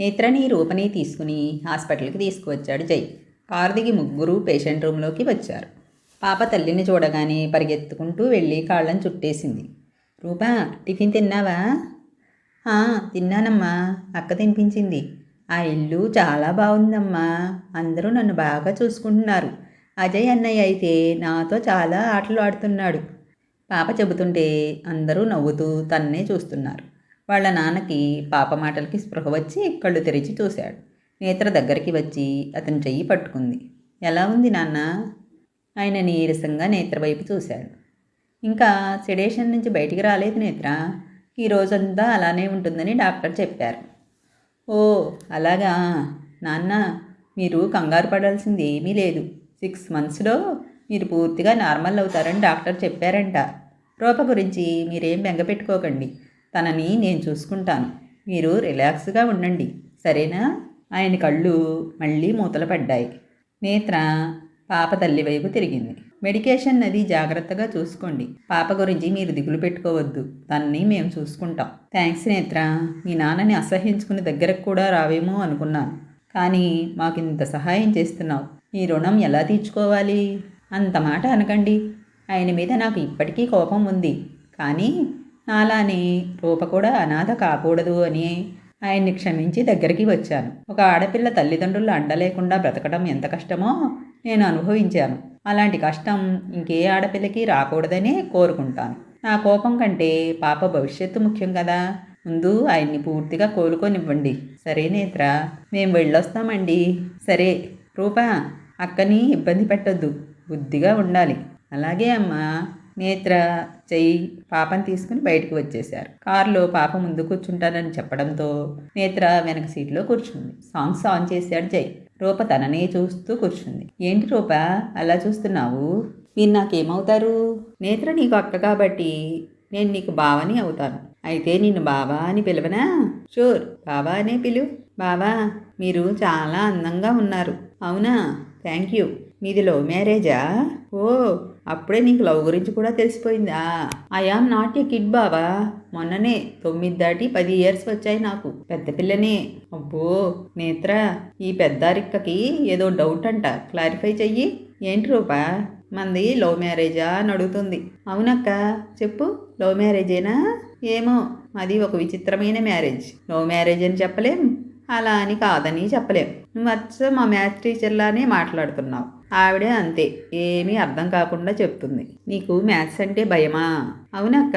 నేత్రని రూపని తీసుకుని హాస్పిటల్కి తీసుకువచ్చాడు జై. కారు దిగి ముగ్గురు పేషెంట్ రూమ్లోకి వచ్చారు. పాప తల్లిని చూడగానే పరిగెత్తుకుంటూ వెళ్ళి కాళ్ళని చుట్టేసింది. రూపా టిఫిన్ తిన్నావా? తిన్నానమ్మా. అక్క తినిపించింది. ఆ ఇల్లు చాలా బాగుందమ్మా. అందరూ నన్ను బాగా చూసుకుంటున్నారు. అజయ్ అన్నయ్య అయితే నాతో చాలా ఆటలు ఆడుతున్నాడు. పాప చెబుతుంటే అందరూ నవ్వుతూ తన్నే చూస్తున్నారు. వాళ్ళ నాన్నకి పాప మాటలకి స్పృహ వచ్చి కళ్ళు తెరిచి చూశాడు. నేత్ర దగ్గరికి వచ్చి అతని చెయ్యి పట్టుకుంది. ఎలా ఉంది నాన్న? ఆయన నీరసంగా నేత్ర వైపు చూశాడు. ఇంకా సెడేషన్ నుంచి బయటికి రాలేదు నేత్ర. ఈ రోజంతా అలానే ఉంటుందని డాక్టర్ చెప్పారు. ఓ అలాగా? నాన్న మీరు కంగారు పడాల్సింది ఏమీ లేదు. సిక్స్ మంత్స్లో మీరు పూర్తిగా నార్మల్ అవుతారని డాక్టర్ చెప్పారంట. రూప గురించి మీరేం బెంగపెట్టుకోకండి తనని నేను చూసుకుంటాను. మీరు రిలాక్స్గా ఉండండి. సరేనా? ఆయన కళ్ళు మళ్ళీ మూతలు పడ్డాయి. నేత్ర పాప తల్లి వైపు తిరిగింది. మెడికేషన్ అది జాగ్రత్తగా చూసుకోండి. పాప గురించి మీరు దిగులు పెట్టుకోవద్దు. తనని మేము చూసుకుంటాం. థ్యాంక్స్ నేత్ర. మీ నాన్నని అసహించుకుని దగ్గరకు కూడా రావేమో అనుకున్నాను. కానీ మాకు ఇంత సహాయం చేస్తున్నావు. ఈ రుణం ఎలా తీర్చుకోవాలి? అంత మాట అనకండి. ఆయన మీద నాకు ఇప్పటికీ కోపం ఉంది. కానీ నాలానే రూప కూడా అనాథ కాకూడదు అని ఆయన్ని క్షమించి దగ్గరికి వచ్చాను. ఒక ఆడపిల్ల తల్లిదండ్రులు అండ లేకుండా బ్రతకడం ఎంత కష్టమో నేను అనుభవించాను. అలాంటి కష్టం ఇంకే ఆడపిల్లకి రాకూడదనే కోరుకుంటాను. నా కోపం కంటే పాప భవిష్యత్తు ముఖ్యం కదా. ముందు ఆయన్ని పూర్తిగా కోలుకొనివ్వండి. సరే నేత్ర మేము వెళ్ళొస్తామండి. సరే రూపా అక్కని ఇబ్బంది పెట్టొద్దు. బుద్ధిగా ఉండాలి. అలాగే అమ్మా. నేత్ర చెయ్యి పాపను తీసుకుని బయటకు వచ్చేశారు. కారులో పాప ముందు కూర్చుంటానని చెప్పడంతో నేత్ర వెనక సీట్లో కూర్చుంది. సాంగ్స్ ఆన్ చేశాడు జై. రూప తననే చూస్తూ కూర్చుంది. ఏంటి రూప అలా చూస్తున్నావు? మీరు నాకేమవుతారు? నేత్ర నీకు అక్క కాబట్టి నేను నీకు బావని అవుతాను. అయితే నిన్ను బావా అని పిలవనా? షూర్ బావా అనే పిలు. బావా మీరు చాలా అందంగా ఉన్నారు. అవునా? Thank you. మీది లవ్ మ్యారేజా? ఓ అప్పుడే నీకు లవ్ గురించి కూడా తెలిసిపోయిందా? I am not a kid బావా. మొన్ననే తొమ్మిది దాటి పది ఇయర్స్ వచ్చాయి నాకు. పెద్ద పిల్లనే. అబ్బో నేత్ర ఈ పెద్దారిక్కకి ఏదో డౌట్ అంట. క్లారిఫై చెయ్యి. ఏంటి రూపా? మంది లవ్ మ్యారేజా అని అడుగుతుంది. అవునక్క చెప్పు. లవ్ మ్యారేజేనా ఏమో అది ఒక విచిత్రమైన మ్యారేజ్ లవ్ మ్యారేజ్ అని చెప్పలేం. అలా అని కాదని చెప్పలేం. నువ్వు వచ్చ మా మ్యాథ్స్ టీచర్లానే మాట్లాడుతున్నావు. ఆవిడే అంతే. ఏమీ అర్థం కాకుండా చెప్తుంది. నీకు మ్యాథ్స్ అంటే భయమా? అవునక్క.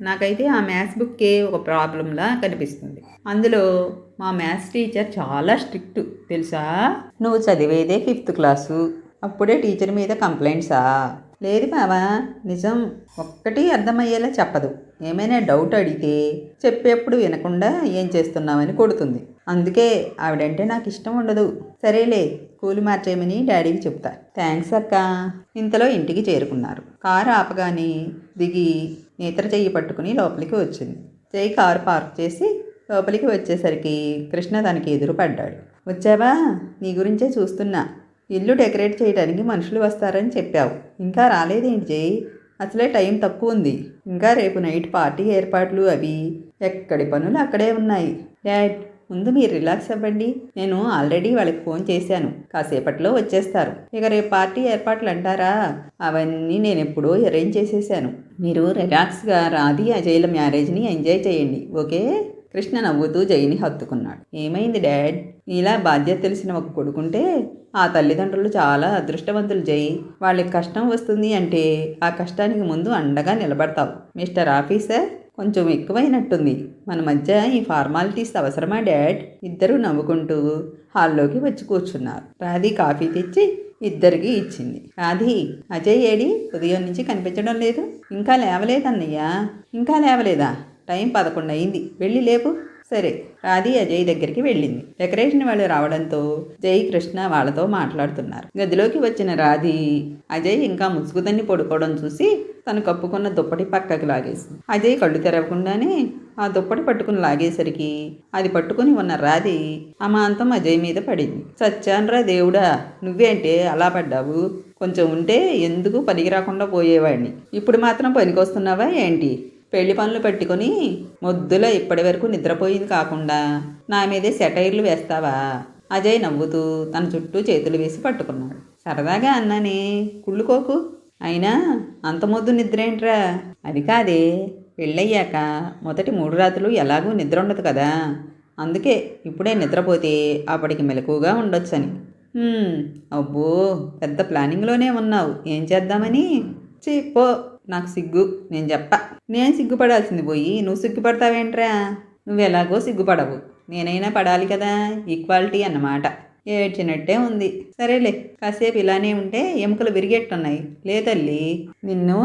నాకైతే ఆ మ్యాథ్స్ బుక్కే ఒక ప్రాబ్లంలా కనిపిస్తుంది. అందులో మా మ్యాథ్స్ టీచర్ చాలా స్ట్రిక్ట్. తెలుసా? నువ్వు చదివేదే ఫిఫ్త్ క్లాసు. అప్పుడే టీచర్ మీద కంప్లైంట్సా? లేదు బావా. నిజం. ఒక్కటి అర్థమయ్యేలా చెప్పదు. ఏమైనా డౌట్ అడిగితే చెప్పేప్పుడు వినకుండా ఏం చేస్తున్నావని కొడుతుంది. అందుకే ఆవిడంటే నాకు ఇష్టం ఉండదు. సరేలే స్కూల్ మార్చేయమని డాడీకి చెప్తా. థ్యాంక్స్ అక్క. ఇంతలో ఇంటికి చేరుకున్నారు. కారు ఆపగానే దిగి నేత్ర చెయ్యి పట్టుకుని లోపలికి వచ్చింది. చెయ్యి కారు పార్క్ చేసి లోపలికి వచ్చేసరికి కృష్ణ తనకి ఎదురు పడ్డాడు. వచ్చావా? నీ గురించే చూస్తున్నా. ఇల్లు డెకరేట్ చేయడానికి మనుషులు వస్తారని చెప్పావు. ఇంకా రాలేదేంటి? జై అసలే టైం తక్కువ ఉంది. ఇంకా రేపు నైట్ పార్టీ ఏర్పాట్లు అవి ఎక్కడి పనులు అక్కడే ఉన్నాయి. డాడ్ ముందు మీరు రిలాక్స్ అవ్వండి. నేను ఆల్రెడీ వాళ్ళకి ఫోన్ చేశాను. కాసేపట్లో వచ్చేస్తారు. ఇక రేపు పార్టీ ఏర్పాట్లు అంటారా అవన్నీ నేను ఎప్పుడో అరేంజ్ చేసేసాను మీరు రిలాక్స్గా రాధి అజయ్ల మ్యారేజ్ని ఎంజాయ్ చేయండి ఓకే? కృష్ణ నవ్వుతూ జైని హత్తుకున్నాడు. ఏమైంది డాడ్? నీలా బాధ్యత తెలిసిన ఒక కొడుకుంటే ఆ తల్లిదండ్రులు చాలా అదృష్టవంతులు జై. వాళ్ళకి కష్టం వస్తుంది అంటే ఆ కష్టానికి ముందు అండగా నిలబడతావు. Mister officer? కొంచెం ఎక్కువైనట్టుంది. మన మధ్య ఈ ఫార్మాలిటీస్ అవసరమా డాడ్? ఇద్దరు నవ్వుకుంటూ హాల్లోకి వచ్చి కూర్చున్నారు. రాధి కాఫీ తెచ్చి ఇద్దరికి ఇచ్చింది. రాధి అజయ్ ఏడి ఉదయం నుంచి కనిపించడం లేదు. ఇంకా లేవలేదన్నయ్యా. ఇంకా లేవలేదా? టైం పదకొండు అయింది. వెళ్ళి లేపు. సరే. రాధి అజయ్ దగ్గరికి వెళ్ళింది. డెకరేషన్ వాళ్ళు రావడంతో జై కృష్ణ వాళ్ళతో మాట్లాడుతున్నారు. గదిలోకి వచ్చిన రాధి అజయ్ ఇంకా ముసుగుదన్ని పడుకోవడం చూసి తను కప్పుకున్న దుప్పటి పక్కకి లాగేసింది. అజయ్ కళ్ళు తెరవకుండానే ఆ దుప్పటి పట్టుకుని లాగేసరికి అది పట్టుకుని ఉన్న రాధి అమాంతం అజయ్ మీద పడింది. సత్యాన్రా దేవుడా నువ్వేంటే అలా పడ్డావు? కొంచెం ఉంటే ఎందుకు పనికి రాకుండా పోయేవాడిని? ఇప్పుడు మాత్రం పనికొస్తున్నావా ఏంటి? పెళ్ళి పనులు పెట్టుకొని మొద్దులో ఇప్పటి వరకు నిద్రపోయింది కాకుండా నా మీదే సెటైర్లు వేస్తావా? అజయ్ నవ్వుతూ తన చుట్టూ చేతులు వేసి పట్టుకున్నాడు. సరదాగా అన్నానే కుళ్ళుకోకు అయినా అంత మొద్దు నిద్రేంట్రా? అది కాదే పెళ్ళయ్యాక మొదటి మూడు రాత్రులు ఎలాగూ నిద్ర ఉండదు కదా. అందుకే ఇప్పుడే నిద్రపోతే అప్పటికి మెలకుగా ఉండొచ్చని. అబ్బో పెద్ద ప్లానింగ్లోనే ఉన్నావు. ఏం చేద్దామని? చీ పో. నాకు సిగ్గు. నేను చెప్ప. నేను సిగ్గుపడాల్సింది పోయి నువ్వు సిగ్గుపడతావేంట్రా? నువ్వు ఎలాగో సిగ్గుపడవు. నేనైనా పడాలి కదా. ఈక్వాలిటీ అన్నమాట. ఏడ్చినట్టే ఉంది. సరేలే కాసేపు ఇలానే ఉంటే ఎముకలు విరిగేట్టున్నాయి. లేదల్లి నిన్ను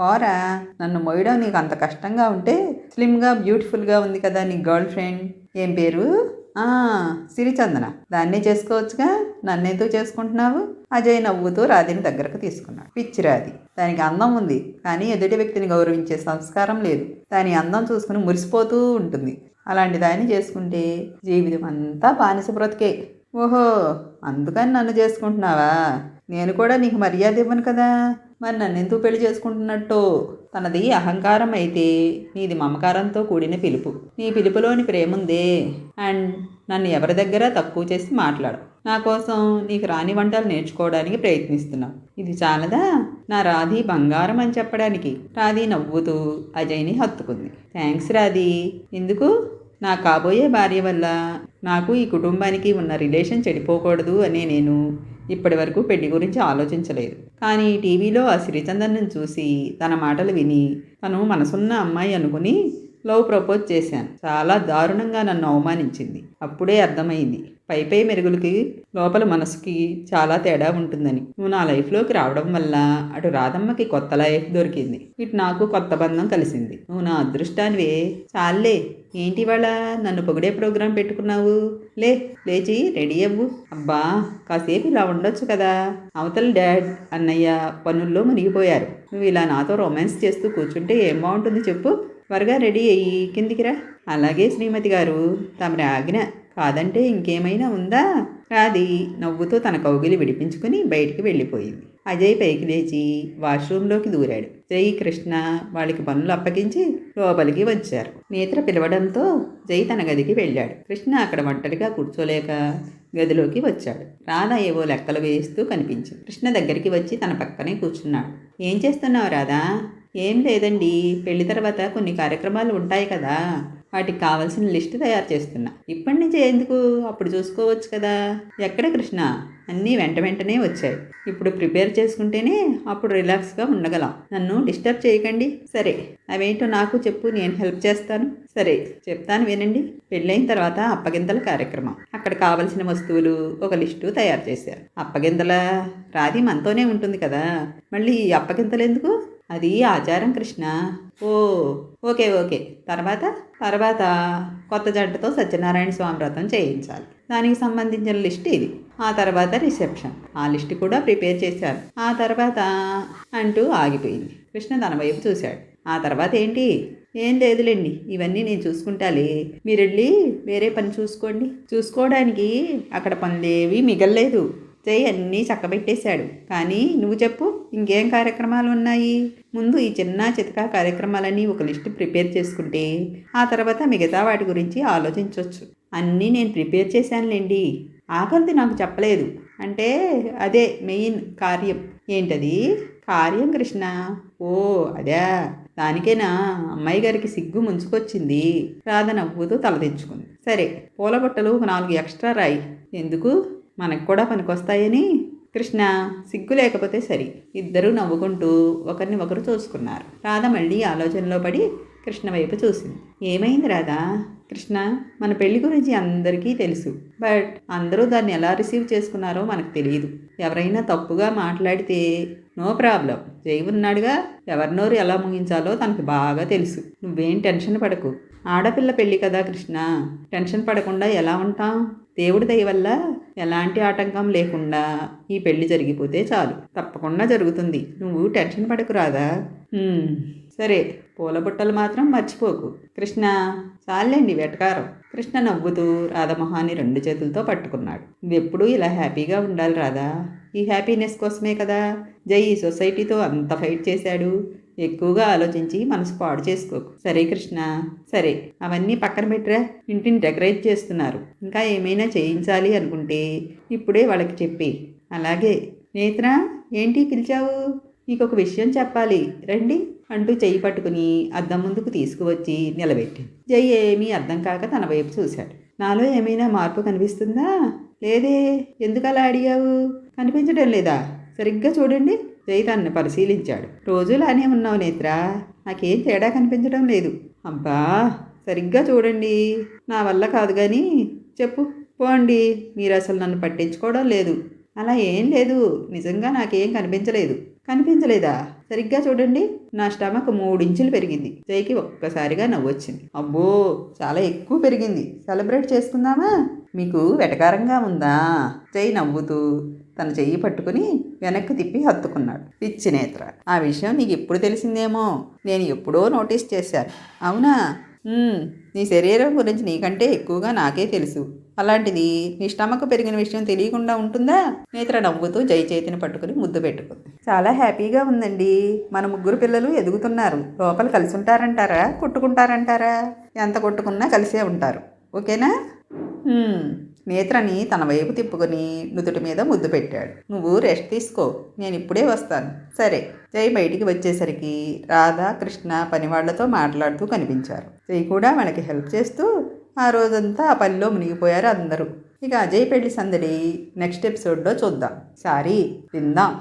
పోరా. నన్ను మోయడం నీకు అంత కష్టంగా ఉంటే స్లిమ్గా బ్యూటిఫుల్గా ఉంది కదా నీ గర్ల్ ఫ్రెండ్. ఏం పేరు? సిరిచందన. దాన్నే చేసుకోవచ్చుగా? నన్నెందుకు చేసుకుంటున్నావు? అజయ్ నవ్వుతూ రాధిని దగ్గరకు తీసుకున్నాడు. పిచ్చి రాధి. దానికి అందం ఉంది కానీ ఎదుటి వ్యక్తిని గౌరవించే సంస్కారం లేదు. దాని అందం చూసుకుని మురిసిపోతూ ఉంటుంది. అలాంటి దాన్ని చేసుకుంటే జీవితం అంతా బానిస బ్రతికే. ఓహో అందుకని నన్ను చేసుకుంటున్నావా? నేను కూడా నీకు మర్యాద ఇవ్వను కదా. మరి నన్ను ఎందుకు పెళ్ళి చేసుకుంటున్నట్టు? తనది అహంకారం అయితే నీది మమకారంతో కూడిన పిలుపు. నీ పిలుపులోని ప్రేముందే. అండ్ నన్ను ఎవరి దగ్గర తక్కువ చేసి మాట్లాడు. నా కోసం నీకు రాని వంటలు నేర్చుకోవడానికి ప్రయత్నిస్తున్నావు ఇది చాలదా? నా రాధి బంగారం అని చెప్పడానికి. రాధి నవ్వుతూ అజయ్ని హత్తుకుంది. థ్యాంక్స్ రాధి. ఎందుకు? నా కాబోయే భార్య వల్ల నాకు ఈ కుటుంబానికి ఉన్న రిలేషన్ చెడిపోకూడదు అనే నేను ఇప్పటి వరకు పెళ్ళి గురించి ఆలోచించలేదు. కానీ టీవీలో ఆ సిరిచందన్ను చూసి తన మాటలు విని తను మనసున్న అమ్మాయి అనుకుని లవ్ ప్రపోజ్ చేశాను. చాలా దారుణంగా నన్ను అవమానించింది. అప్పుడే అర్థమైంది. పై పై మెరుగులకి లోపల మనసుకి చాలా తేడా ఉంటుందని. నువ్వు నా లైఫ్లోకి రావడం వల్ల అటు రాధమ్మకి కొత్త లైఫ్ దొరికింది. ఇటు నాకు కొత్త బంధం కలిసింది. నువ్వు నా అదృష్టానివే. చాలే ఏంటి వాళ్ళ నన్ను పొగిడే ప్రోగ్రాం పెట్టుకున్నావు? లే లేచి రెడీ అవ్వు. అబ్బా కాసేపు ఇలా ఉండొచ్చు కదా. అవతల డాడ్ అన్నయ్య పనుల్లో మునిగిపోయారు. నువ్వు ఇలా నాతో రొమాన్స్ చేస్తూ కూర్చుంటే ఏం బాగుంటుంది చెప్పు. త్వరగా రెడీ అయ్యి కిందికి రా. అలాగే శ్రీమతి గారు తమరి ఆజ్ఞ కాదంటే ఇంకేమైనా ఉందా? రాది నవ్వుతూ తన కౌగిలి విడిపించుకుని బయటికి వెళ్ళిపోయింది. అజయ్ పైకి లేచి వాష్రూంలోకి దూరాడు. జై కృష్ణ వాళ్ళకి పనులు అప్పగించి లోపలికి వచ్చారు. నేత్ర పిలవడంతో జై తన గదికి వెళ్ళాడు. కృష్ణ అక్కడ ఒంటరిగా కూర్చోలేక గదిలోకి వచ్చాడు. రాధా ఏవో లెక్కలు వేస్తూ కనిపించింది. కృష్ణ దగ్గరికి వచ్చి తన పక్కనే కూర్చున్నాడు. ఏం చేస్తున్నావు రాధా? ఏం లేదండి. పెళ్ళి తర్వాత కొన్ని కార్యక్రమాలు ఉంటాయి కదా. వాటికి కావాల్సిన లిస్ట్ తయారు చేస్తున్నా. ఇప్పటి నుంచి ఎందుకు? అప్పుడు చూసుకోవచ్చు కదా. ఎక్కడ కృష్ణ? అన్నీ వెంట వెంటనే వచ్చాయి. ఇప్పుడు ప్రిపేర్ చేసుకుంటేనే అప్పుడు రిలాక్స్గా ఉండగలం. నన్ను డిస్టర్బ్ చేయకండి. సరే. అవేంటో నాకు చెప్పు. నేను హెల్ప్ చేస్తాను. సరే. చెప్తాను వినండి. పెళ్ళైన తర్వాత అప్పగింతల కార్యక్రమం. అక్కడ కావలసిన వస్తువులు ఒక లిస్టు తయారు చేశారు. అప్పగింతల రాధి మనతోనే ఉంటుంది కదా. మళ్ళీ ఈ అప్పగింతలు ఎందుకు? అది ఆచారం కృష్ణ. ఓ ఓకే ఓకే. తర్వాత తర్వాత కొత్త జంటతో సత్యనారాయణ స్వామి వ్రతం చేయించాలి. దానికి సంబంధించిన లిస్ట్ ఇది. ఆ తర్వాత రిసెప్షన్. ఆ లిస్ట్ కూడా ప్రిపేర్ చేశారు. ఆ తర్వాత అంటూ ఆగిపోయింది. కృష్ణ తన వైపు చూశాడు. ఆ తర్వాత ఏంటి? ఏం లేదులేండి. ఇవన్నీ నేను చూసుకుంటాలే. మీరు వెళ్ళి వేరే పని చూసుకోండి. చూసుకోవడానికి అక్కడ పనులేవి మిగల్లేదు. జై అన్నీ చక్కబెట్టేశాడు. కానీ నువ్వు చెప్పు ఇంకేం కార్యక్రమాలు ఉన్నాయి? ముందు ఈ చిన్న చితకా కార్యక్రమాలన్నీ ఒక లిస్ట్ ప్రిపేర్ చేసుకుంటే ఆ తర్వాత మిగతా వాటి గురించి ఆలోచించవచ్చు అన్నీ నేను ప్రిపేర్ చేశానులేండి. ఆఖరిది నాకు చెప్పలేదు. అంటే అదే మెయిన్ కార్యం. ఏంటది? కార్యం కృష్ణ. ఓ అదే. దానికేనా? అమ్మాయి గారికి సిగ్గు ముంచుకొచ్చింది. రాధ నవ్వుతూ తలదించుకుంది సరే పూల బుట్టలు నాలుగు ఎక్స్ట్రా రాయి. ఎందుకు? మనకు కూడా పనికొస్తాయని కృష్ణ సిగ్గు లేకపోతే సరి. ఇద్దరూ నవ్వుకుంటూ ఒకరిని ఒకరు చూసుకున్నారు. రాధ మళ్ళీ ఆలోచనలో పడి కృష్ణ వైపు చూసింది. ఏమైంది రాధా? కృష్ణ మన పెళ్ళి గురించి అందరికీ తెలుసు. బట్ అందరూ దాన్ని ఎలా రిసీవ్ చేసుకున్నారో మనకు తెలియదు ఎవరైనా తప్పుగా మాట్లాడితే నో ప్రాబ్లం. జై ఉన్నాడుగా. ఎవరినోరు ఎలా ముగించాలో తనకు బాగా తెలుసు. నువ్వేం టెన్షన్ పడకు. ఆడపిల్ల పెళ్ళి కదా కృష్ణ? టెన్షన్ పడకుండా ఎలా ఉంటాం? దేవుడి దయ వల్ల ఎలాంటి ఆటంకం లేకుండా ఈ పెళ్ళి జరిగిపోతే చాలు. తప్పకుండా జరుగుతుంది. నువ్వు టెన్షన్ పడకు రాదా సరే పూల బుట్టలు మాత్రం మర్చిపోకు. కృష్ణ చాలండి వెటకారం. కృష్ణ నవ్వుతూ రాధమొహాన్ని రెండు చేతులతో పట్టుకున్నాడు. నువ్వెప్పుడూ ఇలా హ్యాపీగా ఉండాలి రాదా ఈ హ్యాపీనెస్ కోసమే కదా జై ఈ సొసైటీతో అంత ఫైట్ చేశాడు. ఎక్కువగా ఆలోచించి మనసు పాడు చేసుకోకు. సరే కృష్ణ సరే. అవన్నీ పక్కన పెట్టరా. ఇంటిని డెకరేట్ చేస్తున్నారు. ఇంకా ఏమైనా చేయించాలి అనుకుంటే ఇప్పుడే వాళ్ళకి చెప్పి. అలాగే. నేత్ర ఏంటి పిలిచావు? నీకు ఒక విషయం చెప్పాలి. రండి. అంటూ చెయ్యి పట్టుకుని అద్దం ముందుకు తీసుకువచ్చి నిలబెట్టి. జై ఏమీ అర్థం కాక తన వైపు చూశాడు. నాలో ఏమైనా మార్పు కనిపిస్తుందా? లేదే. ఎందుకు అలా అడిగావు? కనిపించడం లేదా? సరిగ్గా చూడండి. జై పరిశీలించాడు. రోజులానే ఉన్నావు నేత్ర. నాకేం తేడా కనిపించడం లేదు. అబ్బా సరిగ్గా చూడండి. నా వల్ల కాదు కానీ చెప్పు. పోండి. మీరు అసలు నన్ను పట్టించుకోవడం లేదు. అలా ఏం లేదు. నిజంగా నాకేం కనిపించలేదు. కనిపించలేదా? సరిగ్గా చూడండి. నా స్టమక్ మూడించులు పెరిగింది. జైకి ఒక్కసారిగా నవ్వొచ్చింది. అబ్బో చాలా ఎక్కువ పెరిగింది. సెలబ్రేట్ చేసుకుందామా? మీకు వెటకారంగా ఉందా? జై నవ్వుతూ తన చెయ్యి పట్టుకుని వెనక్కి తిప్పి హత్తుకున్నాడు. పిచ్చినేత్ర ఆ విషయం నీకు ఎప్పుడు తెలిసిందేమో? నేను ఎప్పుడో నోటీస్ చేశాను. అవునా? నీ శరీరం గురించి నీకంటే ఎక్కువగా నాకే తెలుసు. అలాంటిది నీ స్టమక్ పెరిగిన విషయం తెలియకుండా ఉంటుందా? నేత్ర నవ్వుతూ జై చేతిని పట్టుకుని ముద్దు పెట్టుకుంది. చాలా హ్యాపీగా ఉందండి. మన ముగ్గురు పిల్లలు ఎదుగుతున్నారు. లోపల కలిసి ఉంటారంటారా కొట్టుకుంటారంటారా? ఎంత కొట్టుకున్నా కలిసే ఉంటారు. ఓకేనా? నేత్రని తన వైపు తిప్పుకొని నుదుటి మీద ముద్దు పెట్టాడు. నువ్వు రెస్ట్ తీసుకో నేను ఇప్పుడే వస్తాను. సరే. జై బయటికి వచ్చేసరికి రాధ కృష్ణ పనివాళ్ళతో మాట్లాడుతూ కనిపించారు. జై కూడా మనకి హెల్ప్ చేస్తూ ఆ రోజంతా ఆ పనిలో మునిగిపోయారు అందరూ. ఇక అజయ్ పెళ్ళి సందడి నెక్స్ట్ ఎపిసోడ్లో చూద్దాం. సారీ విందాం.